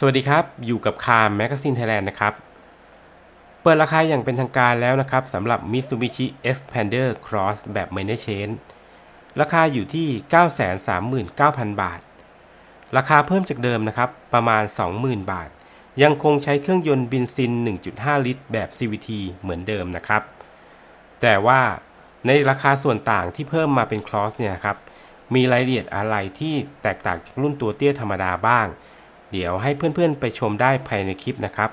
สวัสดีครับ อยู่กับคาร์แมกซีนไทยแลนด์นะครับ เปิดราคาอย่างเป็นทางการแล้วนะครับสำหรับ Mitsubishi Xpander Cross แบบ Minor Change ราคาอยู่ที่ 939,000 บาท ราคาเพิ่มจากเดิมนะครับ ประมาณ 20,000 บาท ยังคงใช้เครื่องยนต์บินซิน 1.5 ลิตร แบบ CVT เหมือนเดิมนะครับ แต่ว่าในราคาส่วนต่างที่เพิ่มมาเป็น Cross เนี่ยครับ มีรายละเอียดอะไรที่แตกต่างจากรุ่นตัวเตี้ยธรรมดาบ้าง เดี๋ยวให้เพื่อนๆไปชมได้ภายในคลิปนะครับ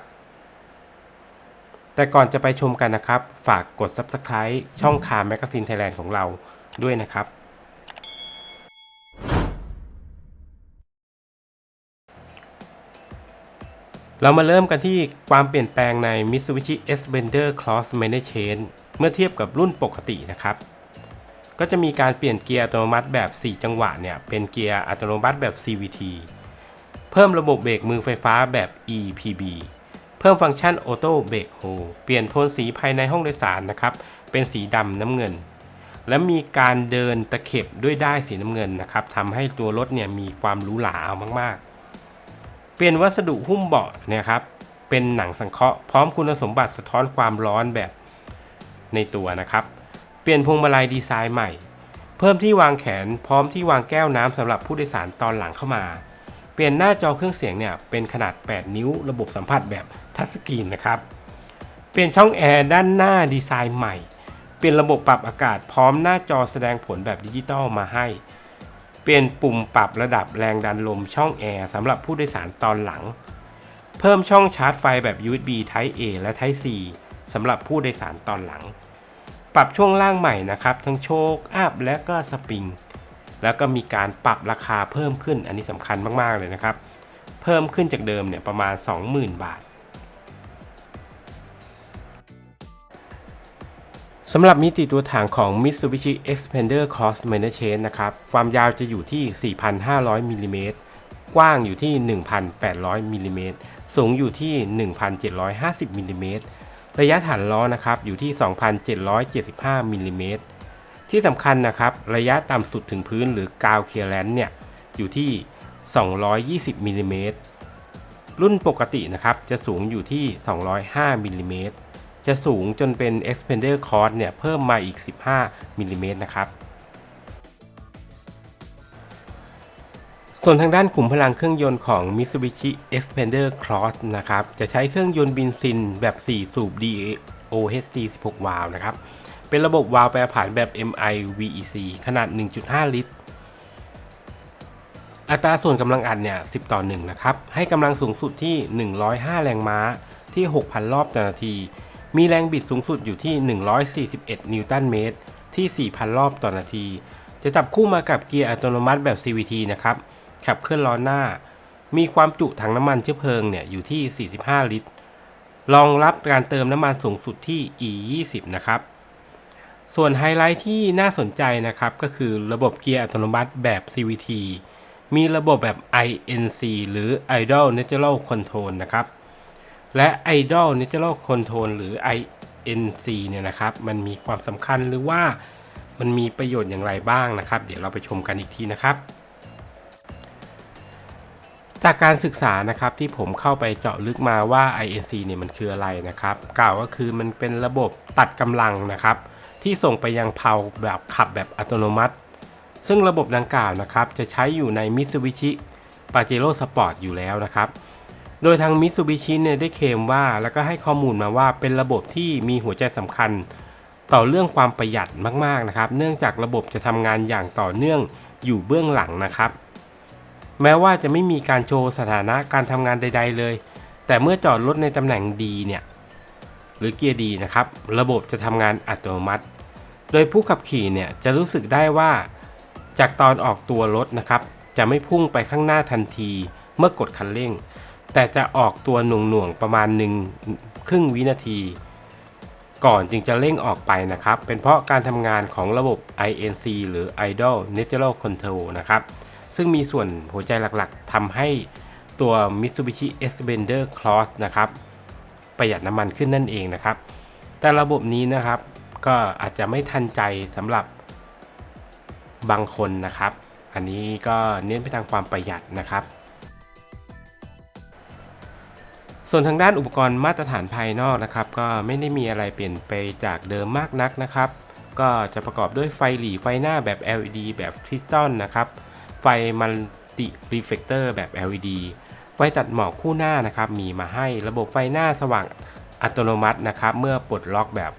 แต่ก่อนจะไปชมกันนะครับ ฝากกด Subscribe ช่องคาร์แมกซีนไทยแลนด์ของเราด้วยนะครับ เรามาเริ่มกันที่ความเปลี่ยนแปลงใน Mitsubishi Xpander Cross m a n a g e เมื่อเทียบกับรุ่นปกตินะครับก็จะมีการเปลี่ยนเกียร์อัตโนมัติแบบ 4 จังหวะเนี่ย เป็นเกียร์อัตโนมัติแบบ CVT พิ่มระบบเบรกมือไฟฟ้าแบบ EPB เพิ่มฟังก์ชันออโต้เบรกโฮเปลี่ยนโทนสีภายในห้องโดยสารนะครับ เป็นสีดำน้ำเงิน และมีการเดินตะเข็บด้วยด้ายสีน้ำเงินนะครับทำให้ตัวรถเนี่ยมีความหรูหราเอามากๆ เปลี่ยนวัสดุหุ้มเบาะเนี่ยครับ เป็นหนังสังเคราะห์พร้อมคุณสมบัติสะท้อนความร้อนแบบในตัวนะครับ เปลี่ยนพวงมาลัยดีไซน์ใหม่ เพิ่มที่วางแขนพร้อมที่วางแก้วน้ำสำหรับผู้โดยสารตอนหลังเข้ามา เปลี่ยนหน้าจอเครื่องเสียงเนี่ยเป็นขนาด 8 นิ้ว ระบบสัมผัสแบบทัชสกรีนนะครับ เปลี่ยนช่องแอร์ด้านหน้าดีไซน์ใหม่ เปลี่ยนระบบปรับอากาศพร้อมหน้าจอแสดงผลแบบดิจิตอลมาให้ เปลี่ยนปุ่มปรับระดับแรงดันลมช่องแอร์สำหรับผู้โดยสารตอนหลัง เพิ่มช่องชาร์จไฟแบบ USB Type A และ Type C สำหรับผู้โดยสารตอนหลัง ปรับช่วงล่างใหม่นะครับ ทั้งโชคอัพและก็สปริง แล้วก็มีการปรับราคาเพิ่มขึ้น อันนี้สำคัญมากๆเลยนะครับ เพิ่มขึ้นจากเดิมเนี่ยประมาณ 20,000 บาทสำหรับมิติตัวถังของ Mitsubishi Xpander Cross Minor Change นะครับ ความยาวจะอยู่ที่ 4,500 มิลลิเมตร กว้างอยู่ที่ 1,800 มิลลิเมตร สูงอยู่ที่ 1,750 มิลลิเมตร ระยะฐานล้อนะครับ อยู่ที่ 2,775 มิลลิเมตร ที่สำคัญนะครับ ระยะต่ำสุดถึงพื้นหรือกาวเคลียร์แลนเนี่ย อยู่ที่ 220มิลลิเมตรรุ่นปกตินะครับ จะสูงอยู่ที่ 205มิลลิเมตรจะสูงจนเป็น Expander Cross เนี่ย เพิ่มมาอีก 15มิลลิเมตรนะครับส่วนทางด้านขุมพลังเครื่องยนต์ของ Mitsubishi Xpander Cross นะครับ จะใช้เครื่องยนต์บินซินแบบ 4 สูบ DOHC 16 วาล์วนะครับ เป็นระบบวาล์วแปรผันแบบ MI VEC ขนาด 1.5 ลิตร อัตราส่วนกำลังอัดเนี่ย 10 ต่อ 1 นะครับ ให้กำลังสูงสุดที่ 105 แรงม้าที่ 6,000 รอบต่อนาที มีแรงบิดสูงสุดอยู่ที่ 141 นิวตันเมตร ที่ 4,000 รอบต่อนาที จะจับคู่มากับเกียร์อัตโนมัติแบบ CVT นะครับ ขับเคลื่อนล้อหน้า มีความจุถังน้ำมันเชื้อเพลิงเนี่ยอยู่ที่ 45 ลิตร รองรับการเติมน้ำมันสูงสุดที่ E20 นะครับ ส่วนไฮไลท์ที่น่าสนใจนะครับ ก็คือระบบเกียร์อัตโนมัติแบบ CVT มีระบบแบบ INC หรือ Idle Natural Control นะครับ และ Idle Natural Control หรือ INC เนี่ยนะครับ มันมีความสำคัญหรือว่ามันมีประโยชน์อย่างไรบ้างนะครับ เดี๋ยวเราไปชมกันอีกทีนะครับ จากการศึกษานะครับที่ผมเข้าไปเจาะลึกมาว่า INC เนี่ยมันคืออะไรนะครับ กล่าวก็คือมันเป็นระบบตัดกำลังนะครับ ที่ส่งไปยังเพาแบบขับแบบอัตโนมัติ ซึ่งระบบดังกล่าวนะครับ จะใช้อยู่ใน Mitsubishi Pajero Sport อยู่แล้วนะครับ โดยทาง Mitsubishi เนี่ยได้เคลมว่า แล้วก็ให้ข้อมูลมาว่าเป็นระบบที่มีหัวใจสำคัญ ต่อเรื่องความประหยัดมากๆนะครับ เนื่องจากระบบจะทำงานอย่างต่อเนื่องอยู่เบื้องหลังนะครับ แม้ว่าจะไม่มีการโชว์สถานะการทำงานใด ๆ เลย แต่เมื่อจอดรถในตำแหน่งดีเนี่ยหรือเกียร์ดีนะครับ ระบบจะทำงานอัตโนมัติ โดยผู้ขับขี่เนี่ยจะรู้สึกได้ว่า จากตอนออกตัวรถนะครับ จะไม่พุ่งไปข้างหน้าทันทีเมื่อกดคันเร่ง แต่จะออกตัวหน่วงๆประมาณหนึ่งครึ่งวินาที ก่อนจึงจะเร่งออกไปนะครับ เป็นเพราะการทำงานของระบบ INC หรือ Idle Natural Control นะครับ ซึ่งมีส่วนหัวใจหลักๆทำให้ตัว Mitsubishi Xpander Cross นะครับ ประหยัดน้ำมันขึ้นนั่นเองนะครับ แต่ระบบนี้นะครับ ก็อาจจะไม่ทันใจสำหรับบางคนนะครับ อันนี้ก็เน้นไปทางความประหยัดนะครับ ส่วนทางด้านอุปกรณ์มาตรฐานภายนอกนะครับ ก็ไม่ได้มีอะไรเปลี่ยนไปจากเดิมมากนักนะครับ ก็จะประกอบด้วยไฟหลีไฟหน้าแบบ LED แบบคริสตัลนะครับ ไฟมัลติรีเฟกเตอร์แบบ LED ไฟตัดหมอกคู่หน้านะครับ มีมาให้ระบบไฟหน้าสว่างอัตโนมัตินะครับ เมื่อปลดล็อกแบบ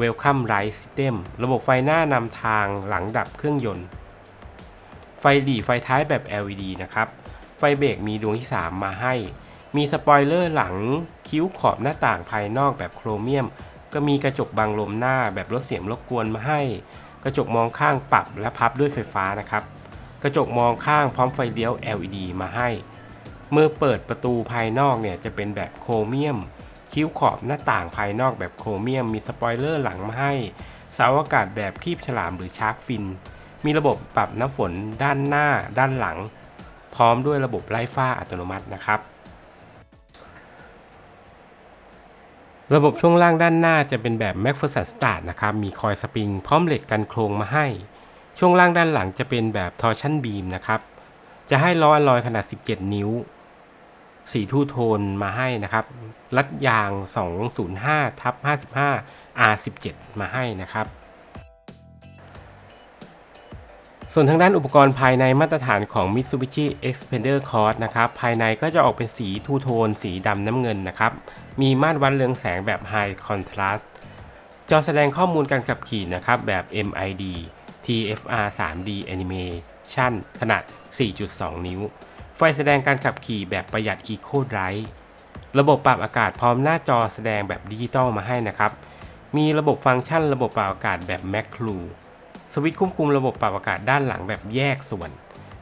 Welcome Light System ระบบไฟหน้านำทางหลังดับเครื่องยนต์ ไฟหลีไฟท้ายแบบ LED นะครับ ไฟเบรกมีดวงที่ 3 มาให้ มีสปอยเลอร์หลังคิ้วขอบหน้าต่างภายนอกแบบโครเมียม ก็มีกระจกบังลมหน้าแบบลดเสียงรบกวนมาให้ กระจกมองข้างปรับและพับด้วยไฟฟ้านะครับ กระจกมองข้างพร้อมไฟเลี้ยว LED มาให้ เมื่อเปิดประตูภายนอกเนี่ยจะเป็นแบบโครเมียม คิ้วขอบหน้าต่างภายนอกแบบโครเมียม มีสปอยเลอร์หลังมาให้ เสาอากาศแบบคีบฉลามหรือชาร์กฟิน มีระบบปรับน้ำฝนด้านหน้า ด้านหลัง พร้อมด้วยระบบไล่ฟ้าอัตโนมัตินะครับ ระบบช่วงล่างด้านหน้าจะเป็นแบบ m a c p h e r s o n Start นะครับ มีคอยสปริง พร้อมเหล็กกันโครงมาให้ ช่วงล่างด้านหลังจะเป็นแบบ Torsion Beam นะครับ จะให้ล้ออลลอยขนาด 17 นิ้ว สีทูโทนมาให้นะครับ รัดยาง 205ทับ55 R17 มาให้นะครับ ส่วนทางด้านอุปกรณ์ภายในมาตรฐานของ Mitsubishi Xpander Cross นะครับ ภายในก็จะออกเป็นสีทูโทน สีดำน้ำเงินนะครับ มีมาตรวัดเรืองแสงแบบ High Contrast จอแสดงข้อมูลการขับขี่นะครับแบบ MID TFR 3D Animation ขนาด 4.2 นิ้ว ไฟแสดงการขับขี่แบบประหยัด Eco Drive ระบบปรับอากาศพร้อมหน้าจอแสดงแบบดิจิตอลมาให้นะครับ มีระบบฟังก์ชันระบบปรับอากาศแบบ Mac Crew สวิตช์ควบคุมระบบปรับอากาศด้านหลังแบบแยกส่วน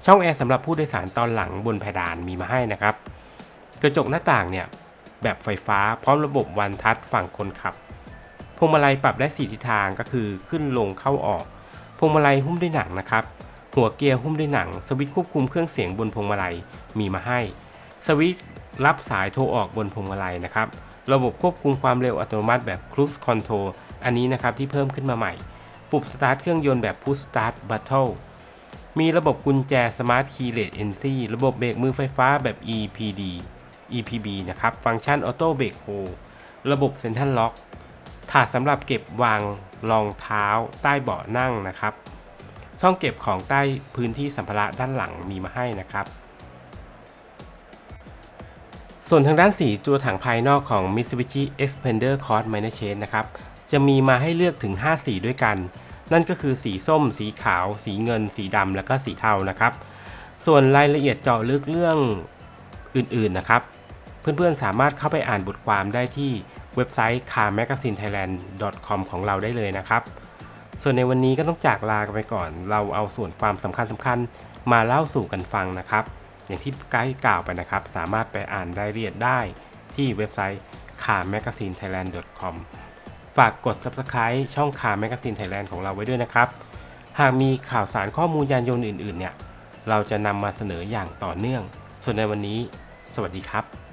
ช่องแอร์สำหรับผู้โดยสารตอนหลังบนเพดานมีมาให้นะครับ กระจกหน้าต่างเนี่ยแบบไฟฟ้าพร้อมระบบวันทัชฝั่งคนขับ พวงมาลัยปรับได้ 4 ทิศทางก็คือขึ้นลงเข้าออก พวงมาลัยหุ้มด้วยหนังนะครับ หัวเกียร์หุ้มด้วยหนัง สวิตช์ควบคุมเครื่องเสียงบนพวงมาลัยมีมาให้ สวิตช์รับสายโทรออกบนพวงมาลัยนะครับ ระบบควบคุมความเร็วอัตโนมัติแบบ Cruise Control อันนี้นะครับที่เพิ่มขึ้นมาใหม่ ปุ่มสตาร์ทเครื่องยนต์แบบ Push Start Battle มีระบบกุญแจ Smart Keyless Entry ระบบเบรกมือไฟฟ้าแบบ EPD EPB นะครับ ฟังก์ชัน Auto Brake Hold ระบบ Central Lock ถาดสำหรับเก็บวางรองเท้าใต้เบาะนั่งนะครับ ช่องเก็บของใต้พื้นที่สัมภาระด้านหลังมีมาให้นะครับ ส่วนทางด้านสีตัวถังภายนอกของ Mitsubishi Xpander Cross Minor Change นะครับ จะมีมาให้เลือกถึง 5 สีด้วยกัน นั่นก็คือสีส้ม สีขาว สีเงิน สีดำและก็สีเทานะครับ ส่วนรายละเอียดเจาะลึกเรื่องอื่นๆนะครับ เพื่อนๆสามารถเข้าไปอ่านบทความได้ที่เว็บไซต์ carmagazinethailand.com ของเราได้เลยนะครับ ส่วนในวันนี้ก็ต้องจากลากันไปก่อน เราเอาส่วนความสำคัญสำคัญมาเล่าสู่กันฟังนะครับ อย่างที่ไกด์กล่าวไปนะครับ สามารถไปอ่านรายละเอียดได้ที่เว็บไซต์ carmagazinethailand.com ฝากกด subscribe ช่อง Car Magazine Thailand ของเราไว้ด้วยนะครับ หากมีข่าวสารข้อมูลยานยนต์อื่น ๆ เนี่ย เราจะนำมาเสนออย่างต่อเนื่อง ส่วนในวันนี้ สวัสดีครับ